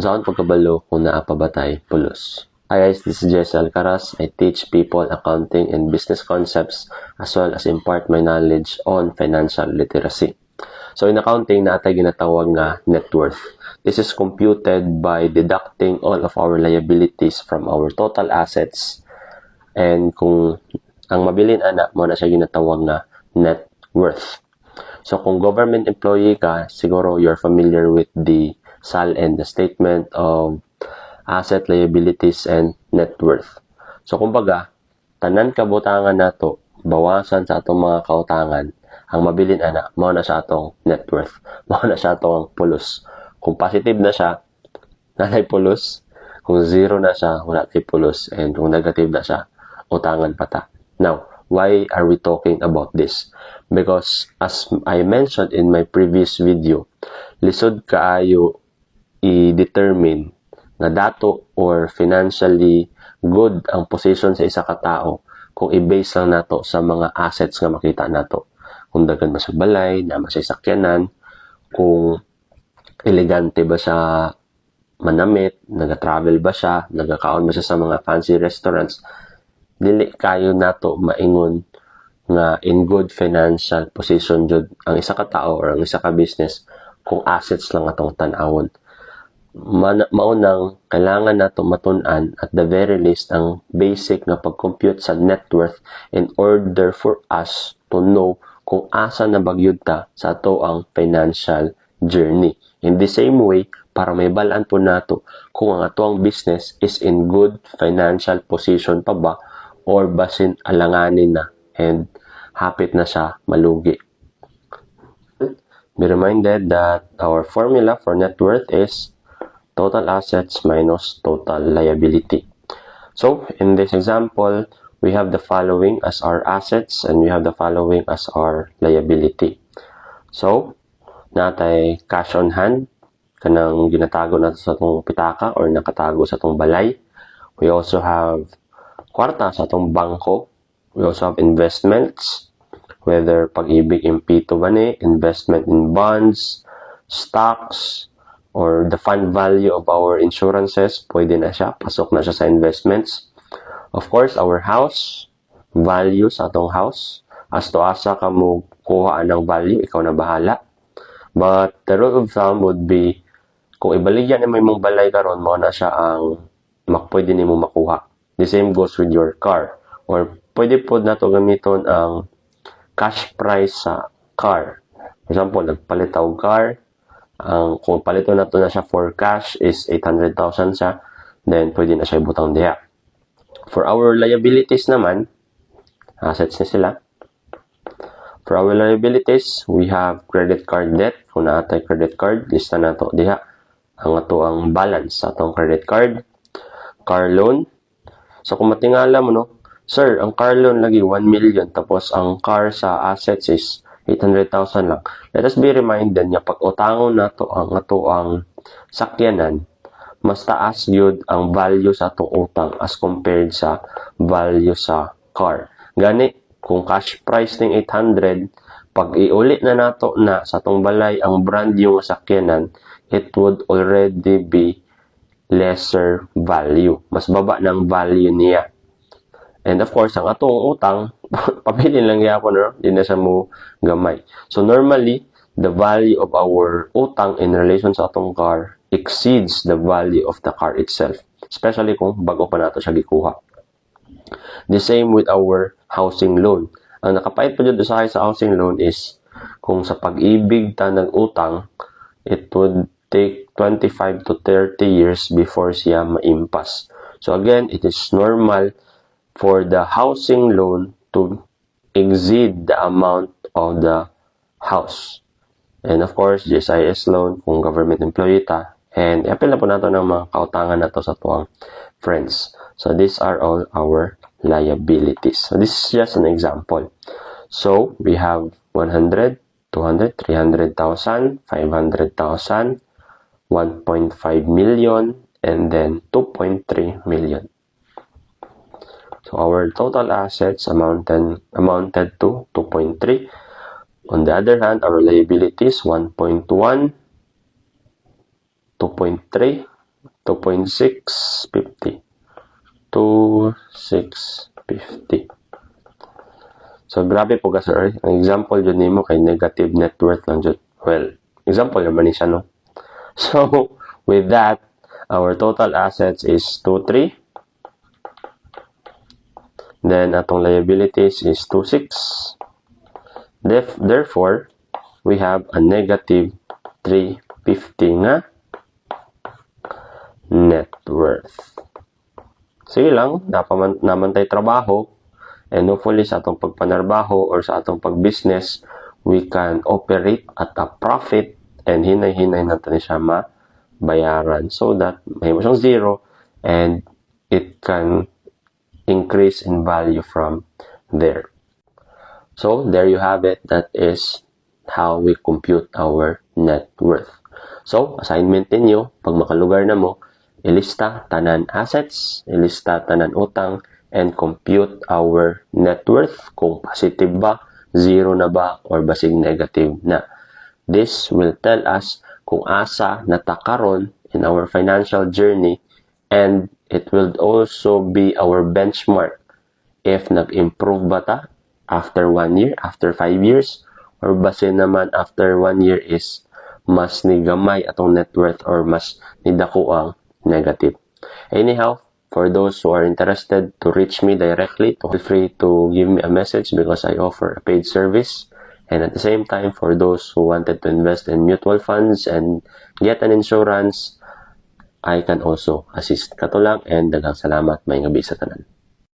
Unsa pagkabalo kung naa pa ba tay pulos? Hi guys, this is Jesse Alcaraz. I teach people accounting and business concepts as well as impart my knowledge on financial literacy. So in accounting, naatay ginatawag nga net worth. This is computed by deducting all of our liabilities from our total assets. And kung ang mabilin ana mo na siya ginatawag nga net worth. So kung government employee ka, siguro you're familiar with the SAL and the statement of asset, liabilities, and net worth. So, kumbaga, tanan kabutangan nato, bawasan sa atong mga kautangan, ang mabilin ana, mao na sa atong net worth. Mao na sa atong pulos. Kung positive na siya, nanay pulos. Kung zero na siya, wala kay pulos. And kung negative na siya, utangan pa ta. Now, why are we talking about this? Because as I mentioned in my previous video, lisod kaayo i-determine na dato or financially good ang position sa isa ka tao kung i-base lang nato sa mga assets nga makita nato. Kung dagan ba sa balay, na sa sakyanan, kung elegante ba siya manamit, naga-travel ba siya, nagakaon ba siya sa mga fancy restaurants, dili kayo nato maingon nga in good financial position jud ang isa ka tao or ang isa ka business kung assets lang atong tan-awon maunang kailangan nato matun-an at the very least ang basic na pag-compute sa net worth in order for us to know kung asa na bagyod ta sa ato ang financial journey. In the same way, para may balaan po nato kung ang ato ang business is in good financial position pa ba or basin alanganin na and hapit na siya malugi. Be reminded that our formula for net worth is total assets minus total liability. So, in this example, we have the following as our assets and we have the following as our liability. So, natay cash on hand, kanang ginatago nato sa itong pitaka or nakatago sa itong balay. We also have kwarta sa itong bangko. We also have investments, whether pag-ibig P2 ba ni, investment in bonds, stocks, or the fund value of our insurances, pwede na siya. Pasok na siya sa investments. Of course, our house, value sa atong house. As to asa ka mo kuha ng value, ikaw na bahala. But the rule of thumb would be, kung ibaligyan na may mong balay karon mo na siya ang makpwede ni mo makuha. The same goes with your car. Or pwede po na to gamiton ang cash price sa car. For example, nagpalit car, ang kung palito na to na siya for cash is 800,000 siya, then pwede na siya ibutang diha. For our liabilities naman, assets na sila. For our liabilities, we have credit card debt. Kung naatay credit card, lista na to diha. Ang ato ang balance sa atong credit card. Car loan. So kung matingala mo no, Sir, ang car loan lagi 1 million tapos ang car sa assets is 800,000 lang. Let us be reminded nga pag utangon nato ang ato ang sakyanan, mas taas yun ang value sa atong utang as compared sa value sa car. Gani, kung cash price ng 800, pag iulit na nato na sa atong balay ang brand yung sakyanan, it would already be lesser value. Mas baba ng value niya. And of course, ang atong utang, pabilin lang yapon, no? Di na siya mo gamay. So normally, the value of our utang in relation sa atong car exceeds the value of the car itself. Especially kung bago pa nato siya gikuha. The same with our housing loan. Ang nakapait pa dyan sa sa housing loan is kung sa pag-ibig ta nag-utang, it would take 25 to 30 years before siya maimpas. So again, it is normal for the housing loan to exceed the amount of the house. And of course, GSIS loan kung government employee ta. And i-apply na po nato ng mga kautangan na to sa tuwang friends. So these are all our liabilities. So this is just an example. So we have 100, 200, 300,000, 500,000, 1.5 million, and then 2.3 million. So our total assets amounted, amounted to 2.3. On the other hand, our liabilities 1.1, 2.3, 2.650. 2,650. So, grabe po ka, sir. Ang example dyan nimo kay negative net worth lang dyan. Well, example naman ni siya, no? So, with that, our total assets is 2,3. Then, atong liabilities is 2,6. Def- Therefore, we have a negative 350 nga net worth. Sige lang, napaman, naman tayo trabaho and hopefully sa atong pagpanarbaho or sa atong pag-business, we can operate at a profit and hinay-hinay natin siya mabayaran so that may mo siyang zero and it can increase in value from there. So, there you have it. That is how we compute our net worth. So, assignment ninyo, pag makalugar na mo, ilista tanan assets, ilista tanan utang, and compute our net worth kung positive ba, zero na ba, or basig negative na. This will tell us kung asa natakaron in our financial journey and it will also be our benchmark if nag-improve ba ta after one year, after five years, or base naman after one year is mas ni gamay atong net worth or mas ni dako ang negative. Anyhow, for those who are interested to reach me directly, feel free to give me a message because I offer a paid service. And at the same time, for those who wanted to invest in mutual funds and get an insurance, I can also assist. Kato lang and daghang salamat may gabi sa tanan.